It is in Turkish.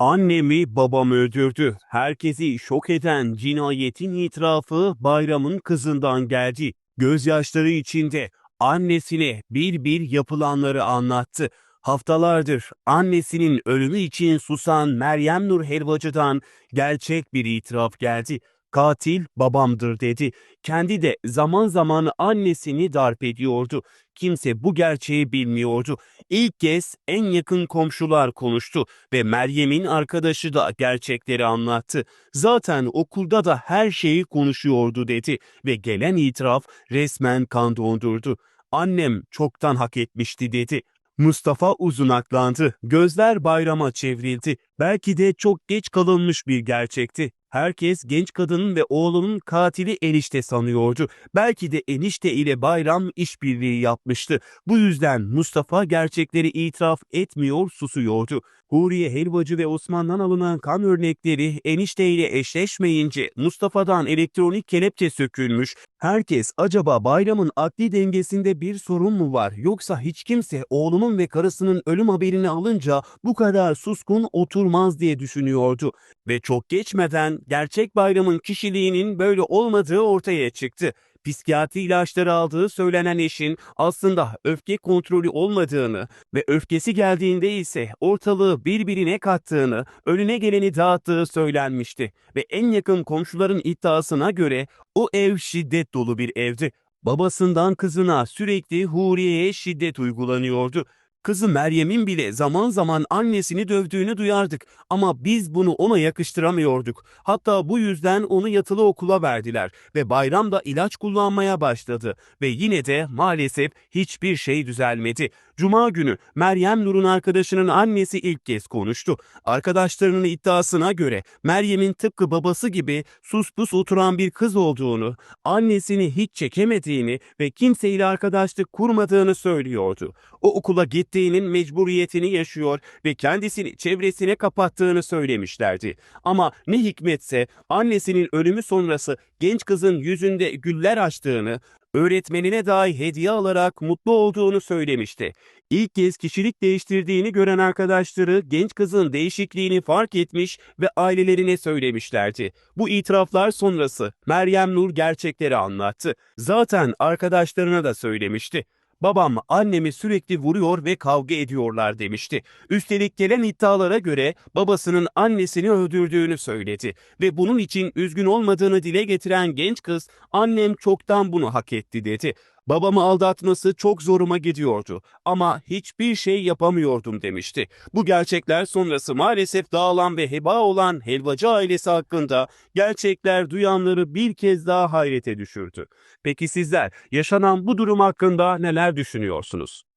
Annemi babam öldürdü. Herkesi şok eden cinayetin itirafı bayramın kızından geldi. Gözyaşları içinde annesine bir bir yapılanları anlattı. Haftalardır annesinin ölümü için susan Meryem Nur Helvacı'dan gerçek bir itiraf geldi. Katil babamdır dedi. Kendi de zaman zaman annesini darp ediyordu. Kimse bu gerçeği bilmiyordu. İlk kez en yakın komşular konuştu ve Meryem'in arkadaşı da gerçekleri anlattı. Zaten okulda da her şeyi konuşuyordu dedi ve gelen itiraf resmen kan dondurdu. Annem çoktan hak etmişti dedi. Mustafa uzunaklandı. Gözler bayrama çevrildi. Belki de çok geç kalınmış bir gerçekti. Herkes genç kadının ve oğlunun katili enişte sanıyordu. Belki de enişte ile bayram işbirliği yapmıştı. Bu yüzden Mustafa gerçekleri itiraf etmiyor, susuyordu. Huriye Helvacı ve Osman'dan alınan kan örnekleri enişte ile eşleşmeyince Mustafa'dan elektronik kelepçe sökülmüş. Herkes acaba bayramın akli dengesinde bir sorun mu var yoksa hiç kimse oğlunun ve karısının ölüm haberini alınca bu kadar suskun oturmaz diye düşünüyordu. Ve çok geçmeden gerçek bayramın kişiliğinin böyle olmadığı ortaya çıktı. Psikiyatri ilaçları aldığı söylenen eşin aslında öfke kontrolü olmadığını ve öfkesi geldiğinde ise ortalığı birbirine kattığını, önüne geleni dağıttığı söylenmişti. Ve en yakın komşuların iddiasına göre o ev şiddet dolu bir evdi. Babasından kızına sürekli Huriye'ye şiddet uygulanıyordu. Kızı Meryem'in bile zaman zaman annesini dövdüğünü duyardık ama biz bunu ona yakıştıramıyorduk. Hatta bu yüzden onu yatılı okula verdiler ve bayramda ilaç kullanmaya başladı ve yine de maalesef hiçbir şey düzelmedi. Cuma günü Meryem Nur'un arkadaşının annesi ilk kez konuştu. Arkadaşlarının iddiasına göre Meryem'in tıpkı babası gibi sus pus oturan bir kız olduğunu, annesini hiç çekemediğini ve kimseyle arkadaşlık kurmadığını söylüyordu. O okula gittiğinin mecburiyetini yaşıyor ve kendisini çevresine kapattığını söylemişlerdi. Ama ne hikmetse annesinin ölümü sonrası genç kızın yüzünde güller açtığını, öğretmenine dahi hediye alarak mutlu olduğunu söylemişti. İlk kez kişilik değiştirdiğini gören arkadaşları genç kızın değişikliğini fark etmiş ve ailelerine söylemişlerdi. Bu itiraflar sonrası Meryem Nur gerçekleri anlattı. Zaten arkadaşlarına da söylemişti. Babam annemi sürekli vuruyor ve kavga ediyorlar demişti. Üstelik gelen iddialara göre babasının annesini öldürdüğünü söyledi ve bunun için üzgün olmadığını dile getiren genç kız annem çoktan bunu hak etti dedi. Babamı aldatması çok zoruma gidiyordu ama hiçbir şey yapamıyordum demişti. Bu gerçekler sonrası maalesef dağılan ve heba olan helvacı ailesi hakkında gerçekler duyanları bir kez daha hayrete düşürdü. Peki sizler yaşanan bu durum hakkında neler düşünüyorsunuz?